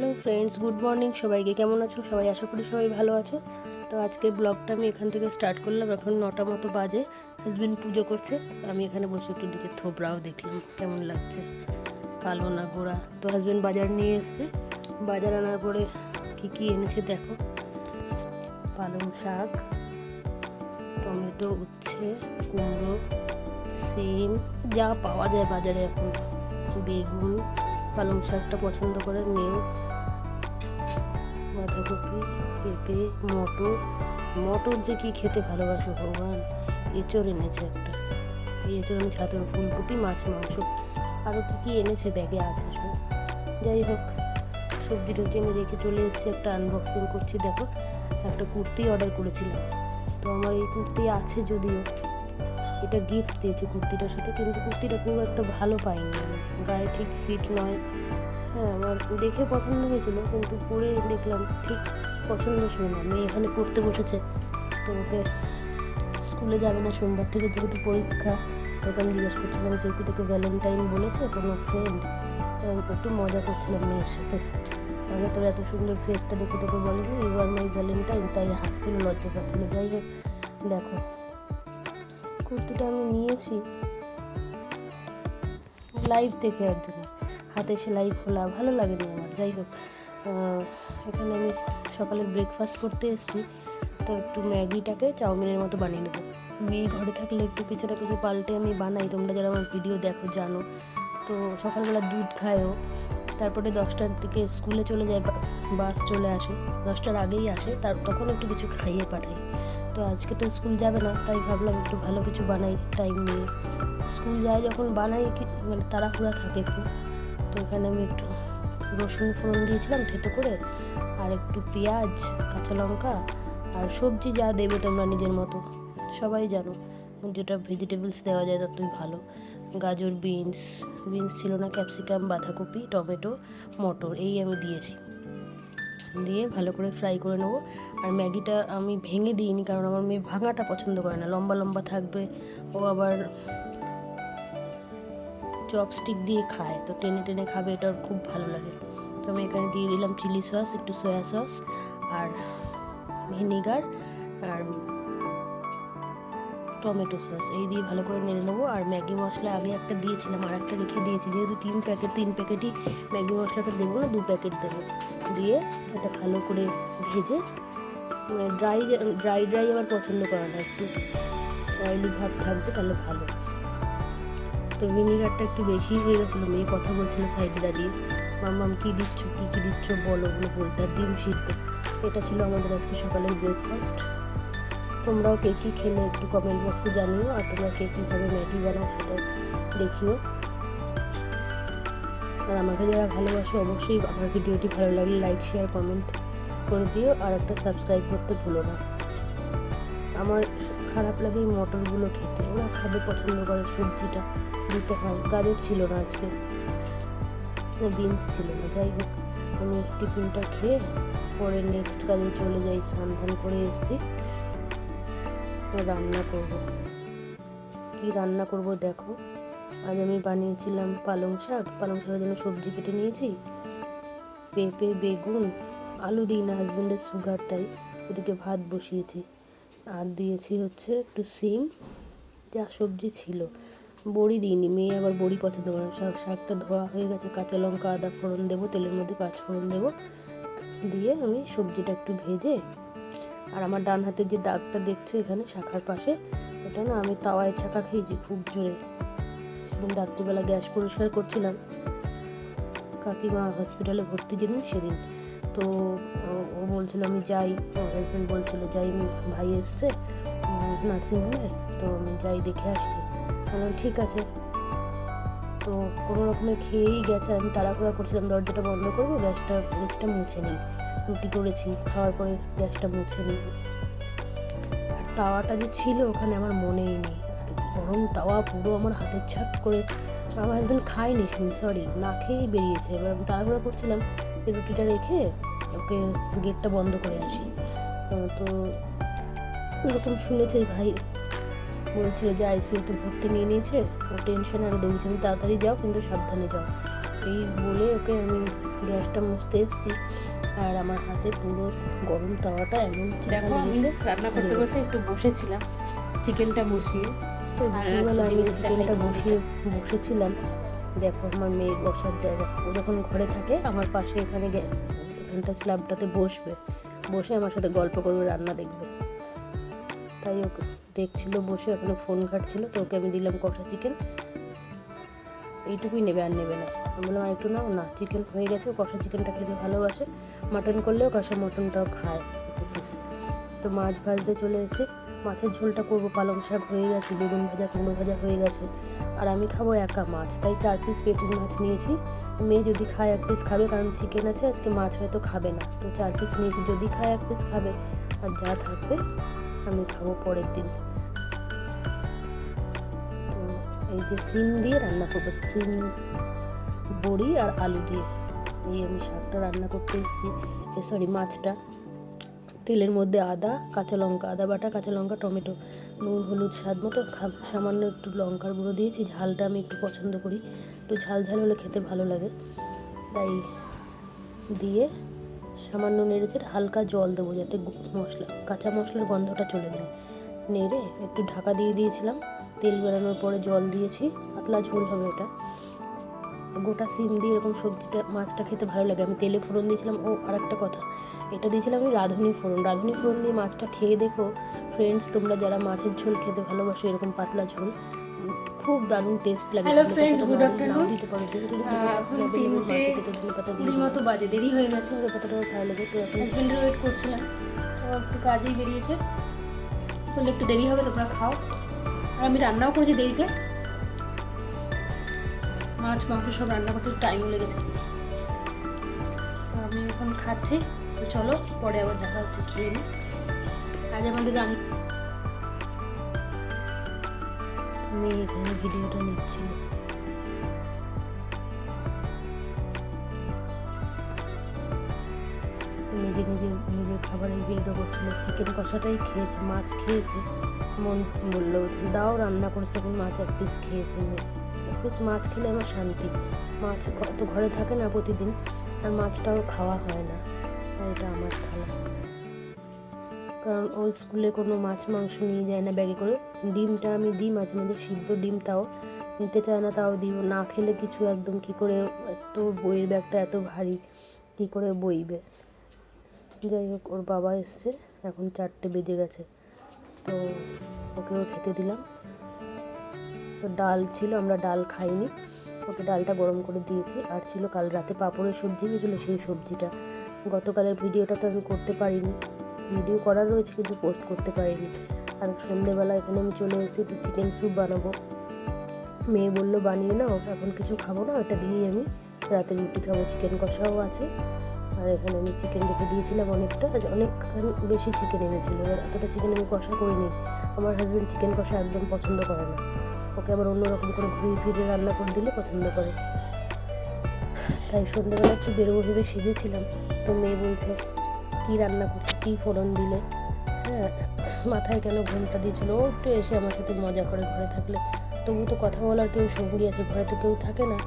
Hello friends good morning সবাইকে কেমন আছো? সবাই আশা করি সবাই ভালো আছো। তো আজকের ব্লগটা আমি এখান থেকে স্টার্ট করলাম। এখন নটা মতো বাজে হাজবেন্ড পুজো করছে। আমি এখানে বসে একটু দিকে থোবরাও দেখলাম, কেমন লাগছে। কালো না গোড়া। তো হাজবেন্ড বাজার নিয়ে এসছে। বাজার আনার পরে কী কী এনেছে দেখো। পালং শাক, টমেটো উচ্ছে, কুমড়ো, সিম, যা পাওয়া যায় বাজারে এখন। বেগুন, পালং শাকটা পছন্দ করে নিও বাঁধাকপি, পেঁপে, মটর। মটর যে কি খেতে ভালোবাসো ভগবান? এঁচড় এনেছে একটা। এঁচড় আমি ছাতে ফুলকপি, মাছ, মাংস আরও কী কী এনেছে ব্যাগে আছে সব। যাই হোক, সবজি টবজি আমি রেখে চলে এসেছি, একটা আনবক্সিং করছি, দেখো। একটা কুর্তি অর্ডার করেছিলাম। তো আমার এই কুর্তি আছে যদিও। এটা গিফট দিয়েছে কুর্তিটার সাথে, কিন্তু কুর্তিটা খুব একটা ভালো পাইনি। গায়ে ঠিক ফিট নয়। হ্যাঁ আমার দেখে পছন্দ হয়েছিল, কিন্তু পরে দেখলাম ঠিক পছন্দ ছিল না। মেয়ে এখানে পড়তে বসেছে, তো ওকে স্কুলে যাবে না, সোমবার থেকে যেহেতু পরীক্ষা তোকে আমি জিজ্ঞেস করছিলাম, কেউ কি তোকে ভ্যালেন্টাইন বলেছে? কোনো ফ্রেন্ড একটু মজা করছিলাম মেয়ের সাথে। আগে তোর এত সুন্দর ফেসটা দেখে তোকে বলেনি এবার মাই ভ্যালেন্টাইন তাই হাসছিল, লজ্জা পাচ্ছিল। যাই হোক, দেখো। কুর্তিটা আমি নিয়েছি লাইভ দেখে জন্য হাতে সেলাই খোলা, ভালো লাগেনি আমার। যাই হোক এখানে আমি সকালে ব্রেকফাস্ট করতে এসেছি, তো একটু ম্যাগিটাকে চাউমিনের মতো বানিয়ে নেব। মেয়ে ঘরে থাকলে একটু পিছনে কিছু পাল্টে আমি বানাই, তোমরা যারা আমার ভিডিও দেখো, জানো। তো সকালবেলা দুধ খায়ও, তারপরে দশটার দিকে স্কুলে চলে যায় বাস চলে আসে, দশটার আগেই আসে, তার তখন একটু কিছু খাইয়ে পাঠাই। তো আজকে তো স্কুল যাবে না, তাই ভাবলাম একটু ভালো কিছু বানাই টাইম নিয়ে। স্কুল যায় যখন বানাই মানে তাড়াহুড়া থাকে খুব। তো এখানে আমি একটু রসুন ফোড়ন দিয়েছিলাম থেতো করে, আর একটু পেঁয়াজ, কাঁচা লঙ্কা, আর সবজি যা দেবে তোমরা নিজের মতো। সবাই জানো, যেটা ভেজিটেবলস দেওয়া যায় ততই ভালো। গাজর বিনস বিনস ছিল না ক্যাপসিকাম বাঁধাকপি, টমেটো, মটর, এই আমি দিয়েছি। দিয়ে ভালো করে ফ্রাই করে নেব। আর ম্যাগিটা আমি ভেঙে দিইনি, কারণ আমার মেয়ে ভাঙাটা পছন্দ করে না। লম্বা লম্বা থাকবে, ও আবার চপস্টিক দিয়ে খায়। তো টেনে টেনে খাবে এটা ওর খুব ভালো লাগে। তো আমি এখানে দিয়ে দিলাম চিলি সস একটু সয়া সস আর ভিনিগার আর টমেটো সস এই দিয়ে ভালো করে নেড়ে নেব। আর ম্যাগি মশলা আগে একটা দিয়েছিলাম, আর একটা রেখে দিয়েছি। যেহেতু তিন প্যাকেট, তিন প্যাকেটই ম্যাগি মশলাটা দেবো না, দু প্যাকেট দেবো। দিয়ে এটা ভালো করে ভেজে ড্রাই ড্রাই ড্রাই আমার পছন্দ করে না। একটু অয়েলি ভাব থাকবে তাহলে ভালো। তো ভিনিগারটা একটু বেশি হয়ে গেছিল, মেয়ে কথা বলছিল সাইডে দাঁড়িয়ে। মাম্মাম, কী দিচ্ছ, কী কী দিচ্ছ, বলো ওগুলো বলতে। আর ডিম সিদ্ধ। এটা ছিল আমাদের আজকে সকালের ব্রেকফাস্ট তোমরাও কে কী খেলে একটু কমেন্ট বক্সে জানিও, আর তোমরা কে কীভাবে ম্যাগি বানাও সেটা দেখিও। আর আমাকে যারা ভালোবাসো অবশ্যই আমার ভিডিওটি ভালো লাগলে লাইক শেয়ার কমেন্ট করে দিও, আর একটা সাবস্ক্রাইব করতে ভুলো না। আমার খারাপ লাগে এই মটরগুলো খেতে। ওরা খাবে, পছন্দ করে, সবজিটা দিতে হয়। গাজর ছিল না আজকে। বিনস ছিল না। যাই হোক, আমি টিফিনটা খেয়ে পরে নেক্সট কাজে চলে যাই স্নান ধান করে এসেছি রান্না করব। কি রান্না করব দেখো। আজ আমি বানিয়েছিলাম পালং শাক। পালং শাকের জন্য সবজি কেটে নিয়েছি। পেঁপে, বেগুন, আলু দিই না হাজব্যান্ডের সুগার তাই ওদিকে ভাত বসিয়েছি। আর দিয়েছি হচ্ছে একটু সিম, যা সবজি ছিল। বড়ি দিইনি, মেয়ে আবার বড়ি পছন্দ করে শাক, শাকটা ধোয়া হয়ে গেছে, কাঁচা লঙ্কা, আদা ফোড়ন দেবো, তেলের মধ্যে পাঁচ ফোড়ন দেবো। দিয়ে আমি সবজিটা একটু ভেজে, আর আমার ডান হাতে যে দাগটা দেখছ এখানে শাখার পাশে, এটা না আমি তাওয়ায় ছাকা খেয়েছি খুব জোরে। সেদিন রাত্রিবেলা গ্যাস পরিষ্কার করছিলাম। কাকিমা হসপিটালে ভর্তি যেদিন, সেদিন। তো ও- বলছিল আমি যাই। হাজব্যান্ড বলছিল, যাই ভাই এসছে নার্সিংহোমে, তো আমি যাই দেখে আসি। বললাম, ঠিক আছে। তো কোনো রকমে খেয়েই গেছে আমি তাড়াহুড়া করছিলাম, দরজাটা বন্ধ করব, গ্যাসটা গ্যাসটা মুছে নিই। রুটি করেছি খাওয়ার পরে গ্যাসটা মুছে নিই। আর তাওয়াটা যে ছিল, ওখানে আমার মনেই নেই। গরম তাওয়া পুরো আমার হাতের ছাক করে আমার হাজব্যান্ড খায়নি সরি না খেয়েই বেরিয়েছে। এবার আমি তাড়াহুড়া করছিলাম এই রুটিটা রেখে ওকে গেটটা বন্ধ করে আসি তো এরকম শুনেছে ভাই। বলছিল যে আইসিইউতে ভর্তি নিয়ে নিয়েছে ও টেনশন আর দৌড়ছে আমি তাড়াতাড়ি যাও কিন্তু সাবধানে যাও। এই বলে ওকে আমি গ্যাসটা মুছতে এসেছি। আর আমার হাতে পুরো গরম তাওয়াটা এমন রান্না করতে করতে একটু বসেছিলাম। চিকেনটা বসিয়ে। তো দুপুরবেলা আমি চিকেনটা বসিয়ে, বসেছিলাম। দেখো, আমার মেয়ের বসার জায়গা। ও যখন ঘরে থাকে, আমার পাশে এখানে এখানটা স্ল্যাবটাতে বসবে। বসে আমার সাথে গল্প করবে, রান্না দেখবে। তাই ওকে দেখছিল, বসে ওখানে ফোন ঘাটছিল, তো ওকে আমি দিলাম কষা চিকেন। এইটুকুই নেবে আর নেবে না। আমি বললাম, আর একটু নাও। না, চিকেন হয়ে গেছে। ও কষা চিকেনটা খেতে ভালোবাসে। মাটন করলেও কষা, মটনটাও খায়। তো মাছ ভাজতে চলে এসে মাছের ঝোলটা করব, পালং শাক হয়ে গেছে, বেগুন ভাজা, কুমড়ো ভাজা হয়ে গেছে। আর আমি খাব একা মাছ, তাই চার পিস পেটির মাছ নিয়েছি। মেয়ে যদি খায় এক পিস খাবে, কারণ চিকেন আছে, আজকে মাছ হয়তো খাবে না। তো চার পিস নিয়েছি, যদি খায় এক পিস খাবে, আর যা থাকবে, আমি খাব পরের দিন। তো এই যে সিম দিয়ে রান্না করব সিম, বড়ি আর আলু দিয়ে, এই আমি শাকটা রান্না করতে এসেছি সরি মাছটা। তেলের মধ্যে আদা, কাঁচা লঙ্কা, আদা বাটা, কাঁচা লঙ্কা, টমেটো, নুন, হলুদ স্বাদ মতো সামান্য একটু লঙ্কার গুঁড়ো দিয়েছি, ঝালটা আমি একটু পছন্দ করি। একটু ঝাল ঝাল হলে খেতে ভালো লাগে। তাই দিয়ে সামান্য নেড়েছে হালকা জল দেবো যাতে মশলা, কাঁচা মশলার গন্ধটা চলে যায়। নেড়ে একটু ঢাকা দিয়ে দিয়েছিলাম। তেল বেরানোর পরে জল দিয়েছি। পাতলা ঝোল হবে এটা। গোটা সিম দিয়ে এরকম সবজিটা মাছটা খেতে ভালো লাগে। আমি তেলে ফোড়ন দিয়েছিলাম। ও আর একটা কথা এটা দিয়েছিলাম আমি রাঁধুনি ফোড়ন। রাঁধুনি ফোড়ন দিয়ে মাছটা খেয়ে দেখো ফ্রেন্ডস তোমরা যারা মাছের ঝোল খেতে ভালোবাসো এরকম পাতলা ঝোল খুব দারুণ টেস্ট লাগে। Hello friends afternoon. নাও দিতে পারো যেহেতু এখন তিনটে ধনে পাতা দিয়ে। মতো বাজে দেরি হয়ে গেছে। ধনে পাতাটাও ভালো লাগে তো এখন হাজবেন্ডের ওয়েট করছিলাম ও একটু কাজেই বেরিয়েছে। বললে একটু দেরি হবে তোমরা খাও। আর আমি রান্নাও করেছি দেরিতে। মাছ, মাংস সব রান্না করতে টাইম লেগেছে আমি এখন খাচ্ছি। তো চলো, পরে আবার দেখা হচ্ছে, খেয়ে নিই আজ আমাদের রান্না মেয়ে এখানে ভিডিওটা নিচ্ছিল। নিজে নিজে নিজের খাবারের ভিডিও করছিল। চিকেন কষাটাই খেয়েছে, মাছ খেয়েছে। মন বলল, দাও রান্না করেছে আমি মাছ এক পিস খেয়েছি। মেয়ে পিস মাছ খেলে আমার শান্তি। মাছ তো ঘরে থাকে না প্রতিদিন, আর মাছটাও খাওয়া হয় না। এটা আমার থালা। কারণ ওই স্কুলে কোনো মাছ মাংস নিয়ে যায় না ব্যাগে করে। ডিমটা আমি দিই মাঝে মাঝে সিদ্ধ ডিম তাও নিতে চায় না, তাও দিব না খেলে কিছু একদম কি করে এত বইয়ের ব্যাগটা এত ভারী, কি করে বইবে? যাই হোক, ওর বাবা এসছে, এখন চারটে বেজে গেছে। তো ওকেও খেতে দিলাম। ডাল ছিল, আমরা ডাল খাইনি। ওকে ডালটা গরম করে দিয়েছি। আর ছিল কাল রাতে পাঁপড়ের সবজি গেছিল সেই সবজিটা। গতকালের ভিডিওটা তো আমি করতে পারিনি। ভিডিও করার রয়েছে কিন্তু পোস্ট করতে পারিনি। আর সন্ধেবেলা এখানে আমি চলে এসেছি, একটু চিকেন স্যুপ বানাবো। মেয়ে বলল, বানিয়ে নাও, এখন কিছু খাব না, ওটা দিয়েই আমি রাতে রুটি খাব। চিকেন কষাও আছে। আর এখানে আমি চিকেন রেখে দিয়েছিলাম অনেকটা। অনেকখানি বেশি চিকেন এনেছিল। এবার এতটা চিকেন আমি কষা করিনি। আমার হাজব্যান্ড চিকেন কষা একদম পছন্দ করে না। ওকে আবার অন্যরকম করে ঘুরিয়ে ফিরে রান্না করে দিলে পছন্দ করে। তাই সন্ধ্যেবেলা একটু বেরোবো ভেবে সেজেছিলাম। তো মেয়ে বলছে, কী রান্না করছ? কী ফোড়ন দিলে? হ্যাঁ মাথায় কেন ঘুমটা দিয়েছিল? ও একটু এসে আমার সাথে মজা করে ঘরে থাকলে। তবু তো কথা বলার কেউ সঙ্গী আছে, ঘরে তো কেউ থাকে না।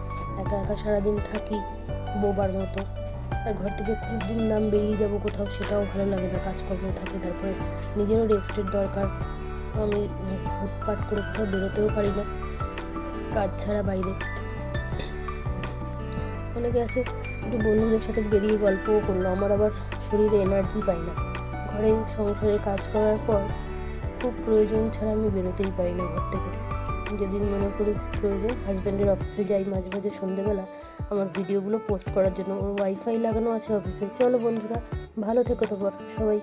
একা একা সারাদিন থাকি, বোবার মতো। আর ঘর থেকে খুব দুমদাম বেরিয়ে যাব কোথাও, সেটাও ভালো লাগে না, কাজকর্ম থাকে, তারপরে নিজেরও রেস্টের দরকার। আমি হুটপাট করে কোথাও বেরোতেও পারি না। কাজ ছাড়া বাইরে। অনেকে আছে, একটু বন্ধুদের সাথে বেরিয়ে গল্পও করল। আমার আবার শরীরে এনার্জি পাই না। ঘরে সংসারে কাজ করার পর খুব প্রয়োজন ছাড়া আমি বেরোতেই পারি না ঘর থেকে। যেদিন মনে করি প্রয়োজন হাজব্যান্ডের অফিসে যাই মাঝে মাঝে সন্ধেবেলা আমার ভিডিওগুলো পোস্ট করার জন্য। ওর ওয়াইফাই লাগানো আছে অফিসে চলো বন্ধুরা, ভালো থেকো তোমার। সবাই